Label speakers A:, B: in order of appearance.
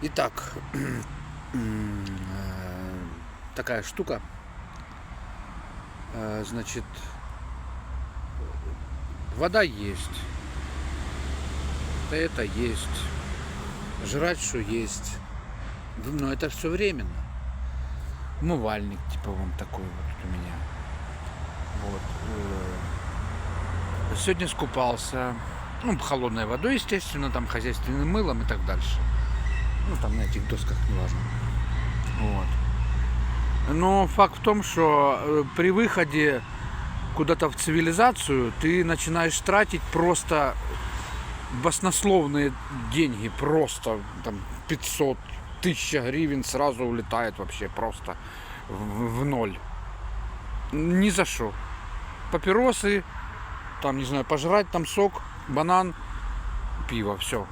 A: Итак, э, такая штука. Э, Значит, вода есть. Это есть. Жрать, что есть. Но это все временно. Умывальник, типа, вон такой вот у меня. Вот. э, Сегодня скупался. Ну, холодной водой, естественно, там хозяйственным мылом и так дальше. Ну, там на этих досках, неважно. Вот. Но факт в том, что э, при выходе куда-то в цивилизацию ты начинаешь тратить просто баснословные деньги, просто там 500, 1000 гривен сразу улетает вообще просто в, в ноль. Ни за что. Папиросы, там, не знаю, пожрать там сок, банан, пиво, все.